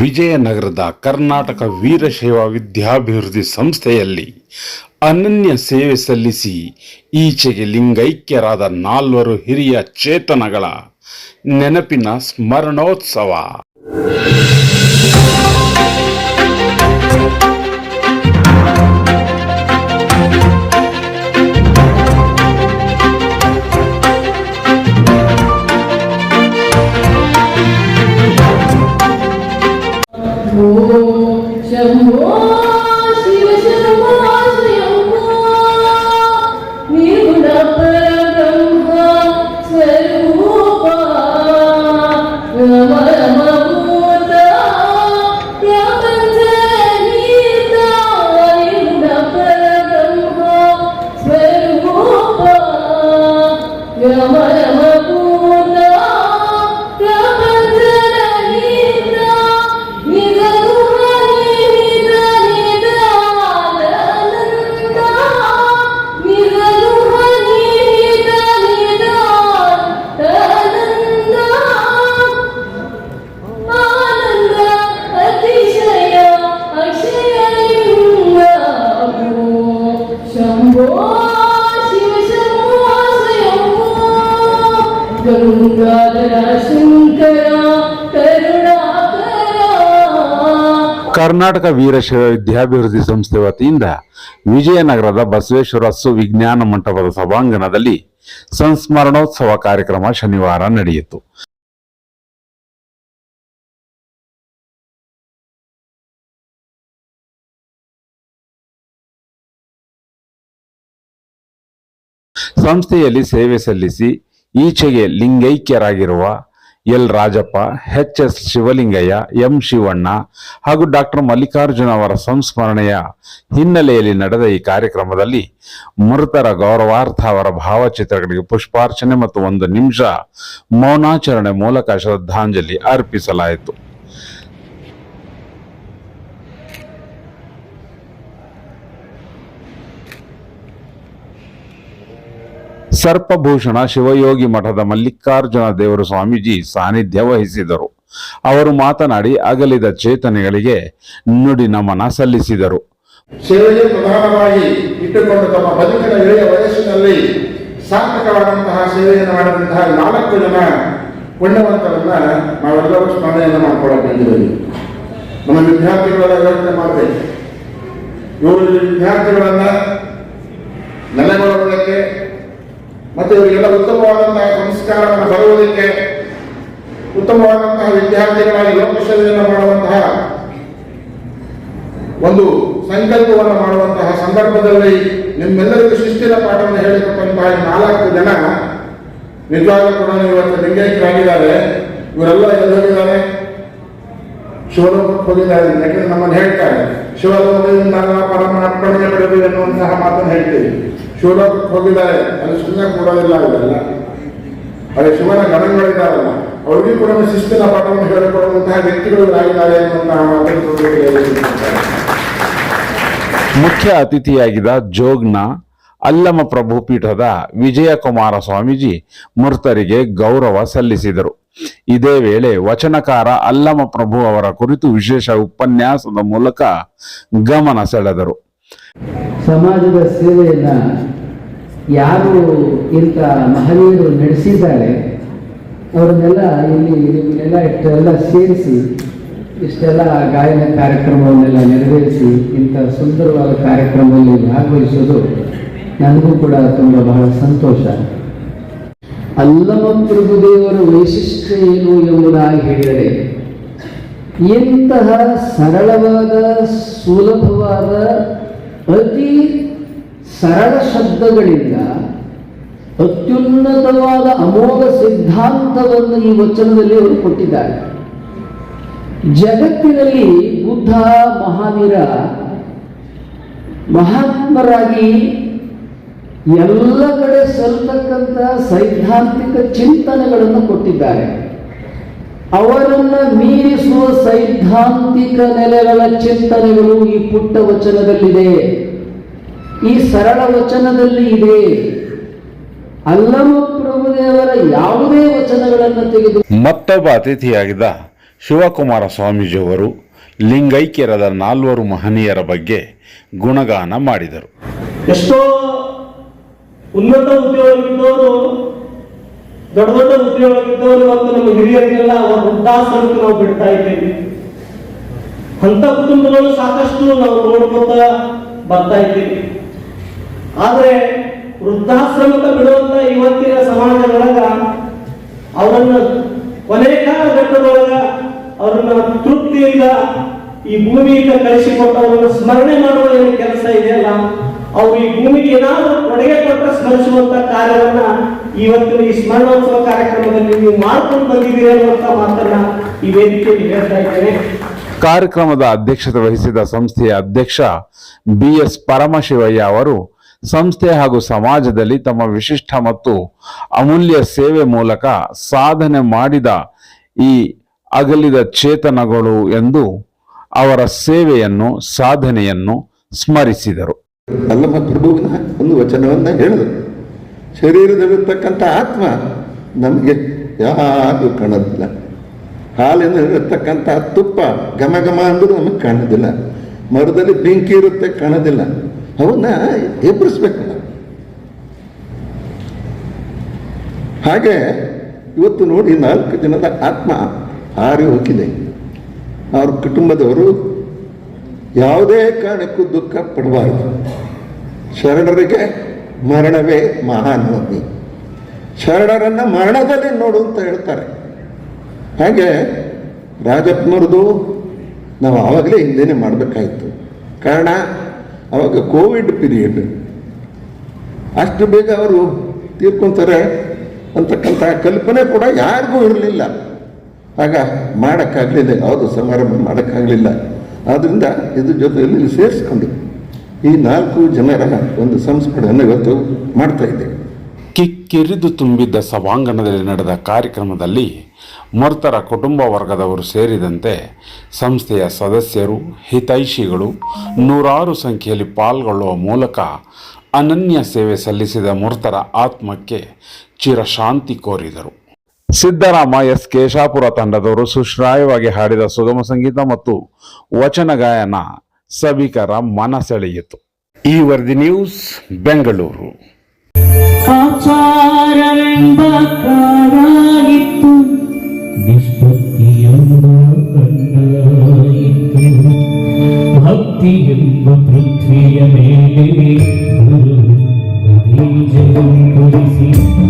ವಿಜಯನಗರದ ಕರ್ನಾಟಕ ವೀರಶೈವ ವಿದ್ಯಾಭಿವೃದ್ಧಿ ಸಂಸ್ಥೆಯಲ್ಲಿ ಅನನ್ಯ ಸೇವೆ ಸಲ್ಲಿಸಿ ಈಚೆಗೆ ಲಿಂಗೈಕ್ಯರಾದ ನಾಲ್ವರು ಹಿರಿಯ ಚೇತನಗಳ ನೆನಪಿನ ಸ್ಮರಣೋತ್ಸವ. शम्भो शिव ಕರ್ನಾಟಕ ವೀರಶೈವ ವಿದ್ಯಾಭಿವೃದ್ಧಿ ಸಂಸ್ಥೆ ವತಿಯಿಂದ ವಿಜಯನಗರದ ಬಸವೇಶ್ವರ ಸುವಿಜ್ಞಾನ ಮಂಟಪದ ಸಭಾಂಗಣದಲ್ಲಿ ಸಂಸ್ಮರಣೋತ್ಸವ ಕಾರ್ಯಕ್ರಮ ಶನಿವಾರ ನಡೆಯಿತು. ಸಂಸ್ಥೆಯಲ್ಲಿ ಸೇವೆ ಸಲ್ಲಿಸಿ ಈಚೆಗೆ ಲಿಂಗೈಕ್ಯರಾಗಿರುವ L Rajappa, H S Shivalingaiah, M Shivanna ಹಾಗೂ ಡಾಕ್ಟರ್ ಮಲ್ಲಿಕಾರ್ಜುನ ಅವರ ಸಂಸ್ಮರಣೆಯ ಹಿನ್ನೆಲೆಯಲ್ಲಿ ನಡೆದ ಈ ಕಾರ್ಯಕ್ರಮದಲ್ಲಿ ಮೃತರ ಗೌರವಾರ್ಥ ಅವರ ಭಾವಚಿತ್ರಗಳಿಗೆ ಪುಷ್ಪಾರ್ಚನೆ ಮತ್ತು ಒಂದು ನಿಮಿಷ ಮೌನಾಚರಣೆ ಮೂಲಕ ಶ್ರದ್ಧಾಂಜಲಿ ಅರ್ಪಿಸಲಾಯಿತು. ಸರ್ಪಭೂಷಣ ಶಿವಯೋಗಿ ಮಠದ ಮಲ್ಲಿಕಾರ್ಜುನ ದೇವರು ಸ್ವಾಮೀಜಿ ಸಾನ್ನಿಧ್ಯ ವಹಿಸಿದರು. ಅವರು ಮಾತನಾಡಿ ಅಗಲಿದ ಚೇತನೆಗಳಿಗೆ ನುಡಿ ನಮನ ಸಲ್ಲಿಸಿದರು. ಸೇವೆಯೇ ಪ್ರಧಾನವಾಗಿ ಇಟ್ಟುಕೊಂಡು ತಮ್ಮ ಬದುಕಿನ ಎಳೆಯ ವಯಸ್ಸಿನಲ್ಲಿ ಸಾರ್ಥಕವಾದಂತಹ ಸೇವೆಯನ್ನು ಮಾಡಿದಂತಹ ನಾಲ್ಕು ಜನ ಪುಣ್ಯವಂತರನ್ನ ನಾವೆಲ್ಲರೂ ಸ್ಮರಣೆಯನ್ನು ಮಾಡ್ಕೊಳ್ಳೋಕೆ ಬಂದಿದ್ದೀವಿ. ನಮ್ಮ ವಿದ್ಯಾರ್ಥಿಗಳೆಲ್ಲ ಯೋಚನೆ ಮಾಡಬೇಕು. ಇವರು ವಿದ್ಯಾರ್ಥಿಗಳನ್ನ ನೆಲೆಗೊಳ್ಳುವುದಕ್ಕೆ ಮತ್ತು ಇವರಿಗೆಲ್ಲ ಉತ್ತಮವಾದಂತಹ ಸಂಸ್ಕಾರವನ್ನು ಬರುವುದಕ್ಕೆ ಉತ್ತಮವಾದಂತಹ ವಿದ್ಯಾರ್ಥಿಗಳಾಗಿ ಲೋಕಸೇವೆಯನ್ನು ಮಾಡುವಂತಹ ಒಂದು ಸಂಕಲ್ಪವನ್ನು ಮಾಡುವಂತಹ ಸಂದರ್ಭದಲ್ಲಿ ನಿಮ್ಮೆಲ್ಲರಿಗೂ ಶಿಸ್ತಿನ ಪಾಠವನ್ನು ಹೇಳಿಕೊಟ್ಟಂತಹ ನಾಲ್ಕು ಜನ ನಿಜವಾಗ್ಲೂ ಕೂಡ ಇವತ್ತು ಲಿಂಗೈಕ್ಯರಾಗಿದ್ದಾರೆ. ಇವರೆಲ್ಲ ಎಲ್ಲಿದ್ದಾರೆ ಶಿವಲೋಕಕ್ಕೆ ಹೋಗಿದ್ದಾರೆ. ನಮ್ಮನ್ನು ಹೇಳ್ತಾರೆ. ಶಿವಲೋಕದಿಂದ ಪರಮಾತ್ಮನಿಗೆ ಬಿಡಬೇಕು ಎನ್ನುವಂತಹ ಮಾತನ್ನು ಹೇಳ್ತೀವಿ. ಶಿವಲೋಕಕ್ಕೆ ಹೋಗಿದ್ದಾರೆ. ಅಲ್ಲಿ ಸುಮ್ಮನೆ ಕೂಡೋದಿಲ್ಲ ಇದೆಲ್ಲ. ಅದೇ ಶಿವನ ಗಣಗಳಿದ್ದಾರಲ್ಲ ಅವ್ರಿಗೂ ಕೂಡ ಶಿಸ್ತಿನ ಪಾಠವನ್ನು ಹೇಳಿಕೊಡುವಂತಹ ವ್ಯಕ್ತಿಗಳು ಆಗಿದ್ದಾರೆ ಮುಖ್ಯ ಅತಿಥಿಯಾಗಿದ್ದ ಜೋಗ್ನ ಅಲ್ಲಮ ಪ್ರಭು ಪೀಠದ ವಿಜಯಕುಮಾರ ಸ್ವಾಮೀಜಿ ಮೃತರಿಗೆ ಗೌರವ ಸಲ್ಲಿಸಿದರು. ಇದೇ ವೇಳೆ ವಚನಕಾರ ಅಲ್ಲಮ ಪ್ರಭು ಅವರ ಕುರಿತು ವಿಶೇಷ ಉಪನ್ಯಾಸದ ಮೂಲಕ ಗಮನ ಸೆಳೆದರು. ಸಮಾಜದ ಸೇವೆಯನ್ನ ಯಾರು ಇಂಥ ಮಹನೀಯರು ನಡೆಸಿದ್ದಾರೆ, ಅವ್ರನ್ನೆಲ್ಲ ಇಲ್ಲಿ ನಿಮ್ಮನ್ನೆಲ್ಲ ಇಷ್ಟೆಲ್ಲ ಸೇರಿಸಿ, ಇಷ್ಟೆಲ್ಲ ಗಾಯನ ಕಾರ್ಯಕ್ರಮವನ್ನೆಲ್ಲ ನೆರವೇರಿಸಿ, ಇಂಥ ಸುಂದರವಾದ ಕಾರ್ಯಕ್ರಮದಲ್ಲಿ ಭಾಗವಹಿಸೋದು ನನಗೂ ಕೂಡ ತುಂಬ ಬಹಳ ಸಂತೋಷ. ಅಲ್ಲಮ ಪ್ರಭುದೇವರ ವೈಶಿಷ್ಟ್ಯ ಏನು ಎಂಬುದಾಗಿ ಹೇಳಿದರೆ ಎಂತಹ ಸರಳವಾದ, ಸುಲಭವಾದ ಅತಿ ಸರಳ ಶಬ್ದಗಳಿಂದ ಅತ್ಯುನ್ನತವಾದ ಅಮೋಘ ಸಿದ್ಧಾಂತವನ್ನು ಈ ವಚನದಲ್ಲಿ ಅವರು ಕೊಟ್ಟಿದ್ದಾರೆ. ಜಗತ್ತಿನಲ್ಲಿ ಬುದ್ಧ, ಮಹಾವೀರ, ಮಹಾತ್ಮರಾಗಿ ಎಲ್ಲ ಕಡೆ ಸಲ್ತಕ್ಕಂಥ ಸೈದ್ಧಾಂತಿಕ ಚಿಂತನೆಗಳನ್ನು ಕೊಟ್ಟಿದ್ದಾರೆ. ಅವರನ್ನ ಮೀರಿಸುವ ಸೈದ್ಧಾಂತಿಕ ನೆಲೆಗಳ ಚಿಂತನೆಗಳು ಈ ಪುಟ್ಟ ವಚನದಲ್ಲಿದೆ. ಈ ಸರಳ ವಚನದಲ್ಲಿ ಇದೆ. ಅಲ್ಲಮ ಪ್ರಭುದೇವರ ಯಾವುದೇ ವಚನಗಳನ್ನು ತೆಗೆದು ಮತ್ತೊಬ್ಬ ಅತಿಥಿಯಾಗಿದ್ದ ಶಿವಕುಮಾರ ಸ್ವಾಮೀಜಿಯವರು ಲಿಂಗೈಕ್ಯರದ ನಾಲ್ವರು ಮಹನೀಯರ ಬಗ್ಗೆ ಗುಣಗಾನ ಮಾಡಿದರು. ಎಷ್ಟೋ ಉನ್ನತ ಉದ್ಯೋಗವಿದ್ದವರು ದೊಡ್ಡ ದೊಡ್ಡ ಉದ್ಯೋಗವಿದ್ದವರು ಮತ್ತು ನಮ್ಮ ಹಿರಿಯರಿಗೆಲ್ಲ ಅವರ ವೃದ್ಧಾಶ್ರಮಕ್ಕೆ ನಾವು ಬಿಡ್ತಾ ಇದ್ದೇವೆ. ಅಂತ ಕುಟುಂಬಗಳು ಸಾಕಷ್ಟು ನಾವು ನೋಡ್ಕೊತ ಬರ್ತಾ ಇದ್ದೀವಿ. ಆದ್ರೆ ವೃದ್ಧಾಶ್ರಮಕ್ಕೆ ಬಿಡುವಂತ ಇವತ್ತಿನ ಸಮಾಜದೊಳಗ ಅವರನ್ನು ಕೊನೆ ಕಾಲಘಟ್ಟದೊಳಗ ಅವರನ್ನ ತೃಪ್ತಿಯಿಂದ ಈ ಭೂಮಿಯಿಂದ ಕಳಿಸಿಕೊಟ್ಟವರನ್ನು ಸ್ಮರಣೆ ಮಾಡುವ ಏನು ಕೆಲಸ ಇದೆಯಲ್ಲ ಅವರು ಈ ಭೂಮಿಗೆ ಏನಾದರೂ ಕೊಡುಗೆ ಕೊಟ್ಟ ಸ್ಮರಿಸುವಂತ ಕಾರ್ಯವನ್ನ ಇವತ್ತಿನ ಈ ಸ್ಮರಣೋತ್ಸವ ಕಾರ್ಯಕ್ರಮದಲ್ಲಿ ನೀವು ಮಾಡ್ಕೊಂಡು ಬಂದಿದ್ದೀರಿ ಅನ್ನುವಂತ ಮಾತನ್ನ ಈ ವೇದಿಕೆಯಲ್ಲಿ ಹೇಳ್ತಾ ಇದ್ದೇನೆ. ಕಾರ್ಯಕ್ರಮದ ಅಧ್ಯಕ್ಷತೆ ವಹಿಸಿದ ಸಂಸ್ಥೆಯ ಅಧ್ಯಕ್ಷ ಬಿ ಎಸ್ ಪರಮಶಿವಯ್ಯ ಅವರು ಸಂಸ್ಥೆ ಹಾಗೂ ಸಮಾಜದಲ್ಲಿ ತಮ್ಮ ವಿಶಿಷ್ಟ ಮತ್ತು ಅಮೂಲ್ಯ ಸೇವೆ ಮೂಲಕ ಸಾಧನೆ ಮಾಡಿದ ಈ ಅಗಲಿದ ಚೇತನಗಳು ಎಂದು ಅವರ ಸೇವೆಯನ್ನು, ಸಾಧನೆಯನ್ನು ಸ್ಮರಿಸಿದರು. ಅಲ್ಲಮ್ಮ ಪ್ರಭುವಿನ ಒಂದು ವಚನವನ್ನ ಹೇಳಿದರು ಶರೀರದಲ್ಲಿರ್ತಕ್ಕಂಥ ಆತ್ಮ ನಮಗೆ ಯಾರು ಕಾಣೋದಿಲ್ಲ. ಹಾಲಿನಲ್ಲಿರ್ತಕ್ಕಂಥ ತುಪ್ಪ ಘಮ ಘಮ ಅಂದ್ರೂ ನಮಗೆ ಕಾಣೋದಿಲ್ಲ. ಮರದಲ್ಲಿ ಬೆಂಕಿ ಇರುತ್ತೆ ಕಾಣೋದಿಲ್ಲ. ಅವನ್ನ ಎಬ್ಬರಿಸ್ಬೇಕು ಹಾಗೆ ಇವತ್ತು ನೋಡಿ ನಾಲ್ಕು ಜನದ ಆತ್ಮ ಹಾರಿ ಹೋಗಿದೆ. ಅವ್ರ ಕುಟುಂಬದವರು ಯಾವುದೇ ಕಾರಣಕ್ಕೂ ದುಃಖ ಪಡಬಾರದು. ಶರಣರಿಗೆ ಮರಣವೇ ಮಹಾನವಮಿ ಶರಣರನ್ನ ಮರಣದಲ್ಲಿ ನೋಡು ಅಂತ ಹೇಳ್ತಾರೆ. ಹಾಗೆ ರಾಜಪ್ಪನವ್ರದ್ದು ನಾವು ಆವಾಗಲೇ ಹಿಂದೆನೇ ಮಾಡಬೇಕಾಯಿತು. ಕಾರಣ ಅವಾಗ ಕೋವಿಡ್ ಪೀರಿಯಡ್. ಅಷ್ಟು ಬೇಗ ಅವರು ತೀರ್ಕೊತಾರೆ ಅಂತಕ್ಕಂಥ ಕಲ್ಪನೆ ಕೂಡ ಯಾರಿಗೂ ಇರಲಿಲ್ಲ. ಆಗ ಮಾಡೋಕ್ಕಾಗಲಿಲ್ಲ, ಯಾವುದು ಸಮಾರಂಭ ಮಾಡೋಕ್ಕಾಗಲಿಲ್ಲ. ಆದ್ದರಿಂದ ಇದ್ರ ಜೊತೆಯಲ್ಲಿ ಸೇರಿಸ್ಕೊಂಡು ಈ ನಾಲ್ಕು ಜನರ ಒಂದು ಸಂಸ್ಮರಣೆಯನ್ನು ಇವತ್ತು ಮಾಡ್ತಾ ಇದ್ದೇವೆ. ಕಿಕ್ಕಿರಿದು ತುಂಬಿದ್ದ ಸಭಾಂಗಣದಲ್ಲಿ ನಡೆದ ಕಾರ್ಯಕ್ರಮದಲ್ಲಿ ಮೃತರ ಕುಟುಂಬ ವರ್ಗದವರು ಸೇರಿದಂತೆ ಸಂಸ್ಥೆಯ ಸದಸ್ಯರು, ಹಿತೈಷಿಗಳು ನೂರಾರು ಸಂಖ್ಯೆಯಲ್ಲಿ ಪಾಲ್ಗೊಳ್ಳುವ ಮೂಲಕ ಅನನ್ಯ ಸೇವೆ ಸಲ್ಲಿಸಿದ ಮೃತರ ಆತ್ಮಕ್ಕೆ ಚಿರಶಾಂತಿ ಕೋರಿದರು. ಸಿದ್ದರಾಮ ಎಸ್. ಕೇಶಾಪುರ ತಂಡದವರು ಸುಶ್ರಾಯವಾಗಿ ಹಾಡಿದ ಸುಗಮ ಸಂಗೀತ ಮತ್ತು ವಚನ ಗಾಯನ ಸಭಿಕರ ಮನ ಸೆಳೆಯಿತು ಈ ವರದಿ ನ್ಯೂಸ್, ಬೆಂಗಳೂರು. ಭಕ್ತಿ ಎಂಬ ಪೃಥ್ವಿಯ ಮೇಲೆ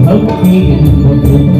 ಭಕ್ತಿ ಬೀಜವನ್ನು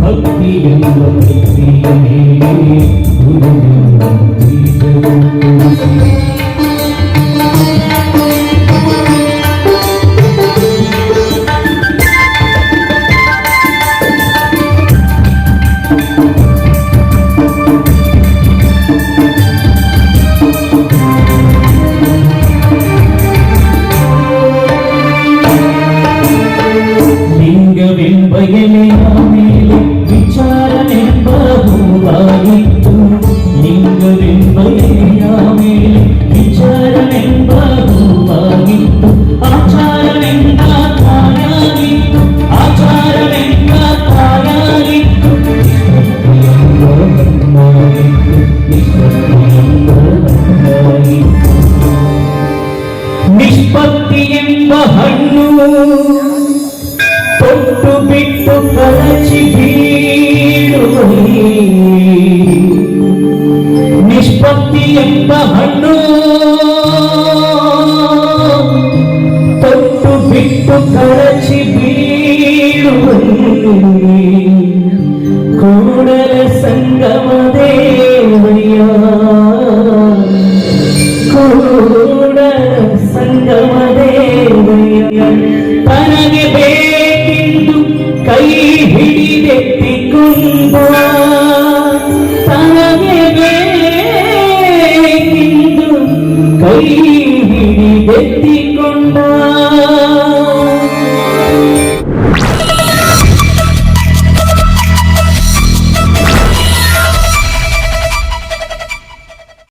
भक्ति ನಿಷ್ಪತ್ತಿ ಎಂಬ ಹಣ್ಣು. ತೊಟ್ಟು ಬಿಟ್ಟು ಬೀಳುವಲ್ಲಿ ನಿಷ್ಪತ್ತಿ ಎಂಬ ಹಣ್ಣು.